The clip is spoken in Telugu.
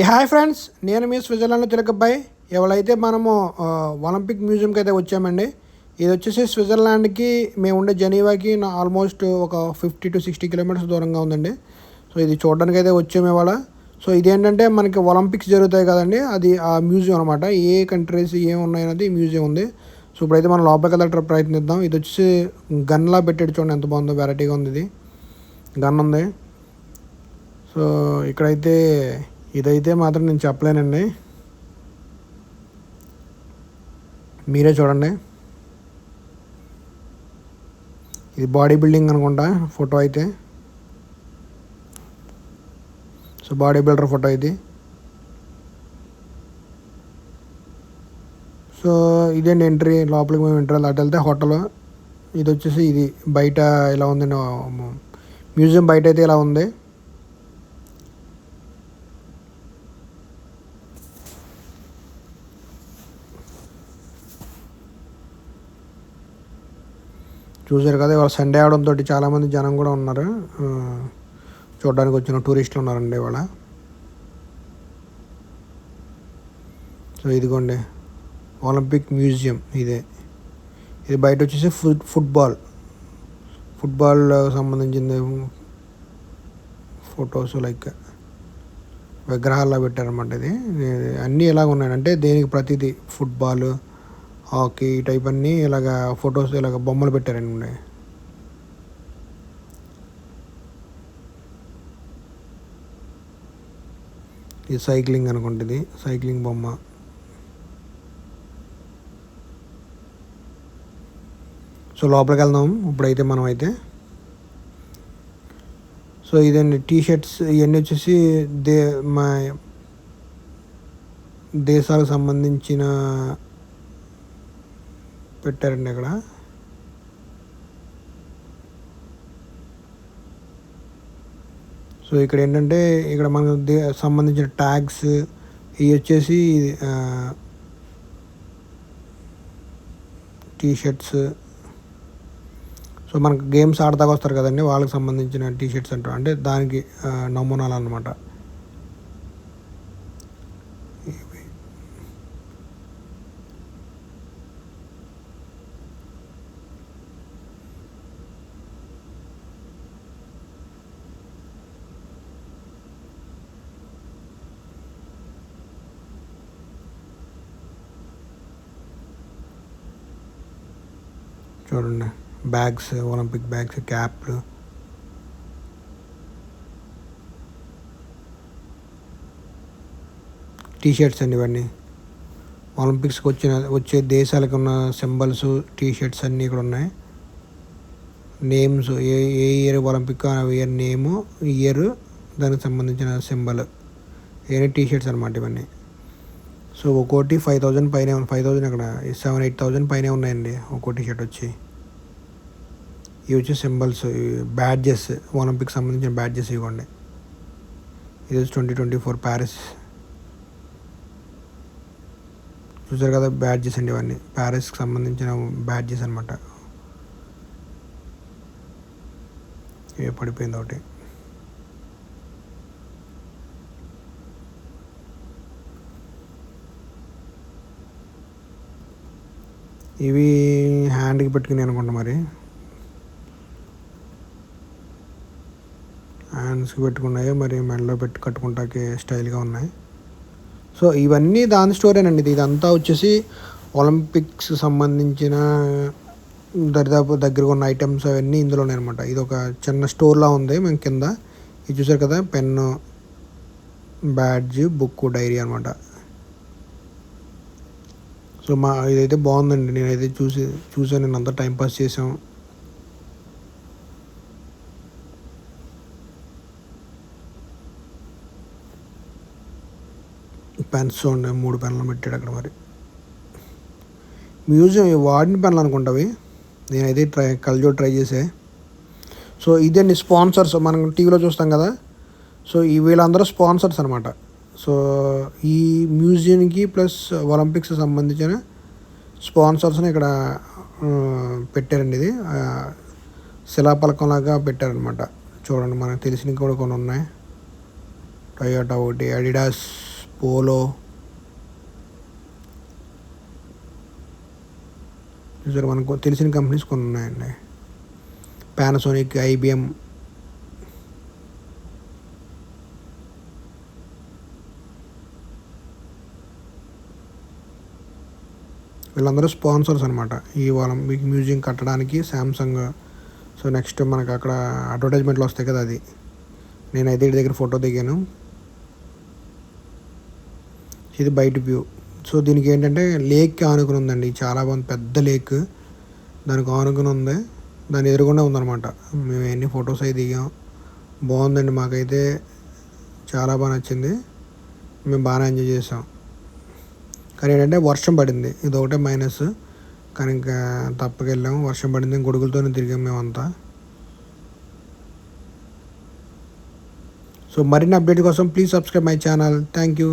ఈ హాయ్ ఫ్రెండ్స్ నేను మీ స్విట్జర్లాండ్ తిలకబ్బాయి. ఎవరైతే మనము ఒలింపిక్ మ్యూజియంకి అయితే వచ్చామండి ఇది వచ్చేసి స్విట్జర్లాండ్కి మేము ఉండే జనీవాకి నా ఆల్మోస్ట్ ఒక ఫిఫ్టీ టు సిక్స్టీ కిలోమీటర్స్ దూరంగా ఉందండి. సో ఇది చూడడానికి అయితే వచ్చాము ఇవాళ. సో ఇదేంటంటే మనకి ఒలింపిక్స్ జరుగుతాయి కదండి అది ఆ మ్యూజియం అనమాట ఏ కంట్రీస్ ఏం అనేది మ్యూజియం ఉంది. సో ఇప్పుడైతే మనం లోపలికి వెళ్ళటం ప్రయత్నిద్దాం. ఇది వచ్చేసి గన్లా పెట్టాడు చూడండి ఎంత బాగుందో వెరైటీగా ఉంది ఇది. గన్ ఉంది. సో ఇక్కడైతే ఇదైతే మాత్రం నేను చెప్పలేనండి. మీరే చూడండి. ఇది బాడీ బిల్డింగ్ అనుకుంటా ఫోటో అయితే. సో బాడీ బిల్డర్ ఫోటో ఇది. సో ఇదేంటి ఎంట్రీ? లోపలికి మేము ఎంట్రీ అటు వెళ్తే హోటల్. ఇది వచ్చేసి ఇది బయట ఇలా ఉంది మ్యూజియం బయట అయితే ఇలా ఉంది? చూసారు కదా ఇవాళ సండే అవడంతో చాలామంది జనం కూడా ఉన్నారు. చూడడానికి వచ్చిన టూరిస్టులు ఉన్నారండి ఇవాళ. సో ఇదిగోండి ఒలింపిక్ మ్యూజియం ఇదే. ఇది బయట వచ్చేసి ఫుట్ ఫుట్బాల్ ఫుట్బాల్ సంబంధించింది ఫొటోస్ లైక్ విగ్రహాల్లో పెట్టారనమాట ఇది. ఇది అన్నీ ఎలాగ ఉన్నాయి అంటే దేనికి ప్రతిదీ ఫుట్బాల్ హాకీ ఈ టైప్ అన్నీ ఇలాగ ఫొటోస్ ఇలాగ బొమ్మలు పెట్టారండి ఇది సైక్లింగ్ అనుకుంటుంది. సైక్లింగ్ బొమ్మ. సో లోపలికి వెళ్దాం ఇప్పుడైతే మనం అయితే. సో ఇదండి టీ షర్ట్స్ ఇవన్నీ వచ్చేసి దే మా దేశాలకు సంబంధించిన పెట్టారండి ఇక్కడ సో ఇక్కడ ఏంటంటే ఇక్కడ మనకు సంబంధించిన ట్యాగ్స్ ఇవి వచ్చేసి టీ షర్ట్స్ సో మనకు గేమ్స్ ఆడతాకు వస్తారు కదండి వాళ్ళకి సంబంధించిన టీ షర్ట్స్ అంటారు. అంటే దానికి నమూనాలు అనమాట చూడండి. బ్యాగ్స్ ఒలింపిక్ బ్యాగ్స్ క్యాప్లు టీషర్ట్స్ అండి ఇవన్నీ. ఒలింపిక్స్కి వచ్చిన వచ్చే దేశాలకు ఉన్న సింబల్స్ టీషర్ట్స్ అన్నీ ఇక్కడ ఉన్నాయి. Names a a year Olympic year name year దానికి సంబంధించిన సింబల్ ఏ టీషర్ట్స్ అనమాట ఇవన్నీ. సో ఒక్కోటి ఫైవ్ థౌజండ్ పైన ఫైవ్ థౌజండ్ అక్కడ సెవెన్ ఎయిట్ థౌజండ్ పైనే ఉన్నాయండి ఒక్కోటి షర్ట్ వచ్చి. ఇవి వచ్చి సింబల్స్ బ్యాడ్జెస్ ఒలింపిక్ సంబంధించిన బ్యాడ్జెస్ ఇవ్వండి. ఇది వచ్చి ట్వంటీ ట్వంటీ ఫోర్ ప్యారిస్. చూసారు కదా బ్యాడ్జెస్ అండి ఇవన్నీ. ప్యారిస్కి సంబంధించిన బ్యాడ్జెస్ అనమాట ఏ పడిపోయింది ఒకటి. ఇవి హ్యాండ్కి పెట్టుకుని అనుకుంటా మరి. హ్యాండ్స్కి పెట్టుకున్నాయి మరి మెడలో పెట్టి కట్టుకుంటాకి స్టైల్గా ఉన్నాయి. సో ఇవన్నీ దాని స్టోరేనండి. ఇది ఇదంతా వచ్చేసి ఒలింపిక్స్ సంబంధించిన దరిదాపు దగ్గరగా ఉన్న ఐటమ్స్ అవన్నీ ఇందులోనే అనమాట ఇది ఒక చిన్న స్టోర్లా ఉంది మేము కింద. ఇది చూసారు కదా పెన్ను బ్యాడ్జ్ బుక్ డైరీ అనమాట సో మా ఇదైతే బాగుందండి. నేనైతే చూసి చూసాను. నేను అంతా టైంపాస్ చేసాం పెన్స్ చూడండి. మూడు పెన్లు పెట్టాడు అక్కడ మరి. మ్యూజియం వాడిన పెన్లు అనుకుంటావి? నేనైతే ట్రై కళ్ళజోడు ట్రై చేసే. సో ఇదండి స్పాన్సర్స్. మనం టీవీలో చూస్తాం కదా. సో ఈ వీళ్ళందరూ స్పాన్సర్స్ అనమాట సో ఈ మ్యూజియంకి ప్లస్ ఒలింపిక్స్ సంబంధించిన స్పాన్సర్స్ని ఇక్కడ పెట్టారండి ఇది. శిలాపలకంలాగా పెట్టారనమాట చూడండి మనకు తెలిసినవి కూడా కొన్ని ఉన్నాయి. టొయోటా ఒకటి అడిడాస్ పోలో చూసారు మనకు తెలిసిన కంపెనీస్ కొన్ని ఉన్నాయండి. పానాసోనిక్ ఐబిఎం వీళ్ళందరూ స్పాన్సర్స్ అనమాట ఈ వాళ్ళ మీకు మ్యూజియం కట్టడానికి శాంసంగ్ సో నెక్స్ట్ మనకు అక్కడ అడ్వర్టైజ్మెంట్లు వస్తాయి కదా అది. నేనైతే ఇటు దగ్గర ఫోటో దిగాను. ఇది బయట వ్యూ. సో దీనికి ఏంటంటే లేక్కి ఆనుకుని ఉందండి. చాలా బాగుంది. పెద్ద లేక్ దానికి ఆనుకుని ఉంది. దాని ఎదురుగుండా ఉందన్నమాట. మేము ఎన్ని ఫొటోస్ అవి దిగాం. బాగుందండి మాకైతే. చాలా బాగా నచ్చింది. మేము బాగానే ఎంజాయ్ చేసాం. కానీ ఏంటంటే వర్షం పడింది. ఇది ఒకటే మైనస్ కానీ ఇంకా తప్పకెళ్ళాము. వర్షం పడింది. గొడుగులతోనే తిరిగాం మేమంతా. సో మరిన్ని అప్డేట్ కోసం please subscribe my channel thank you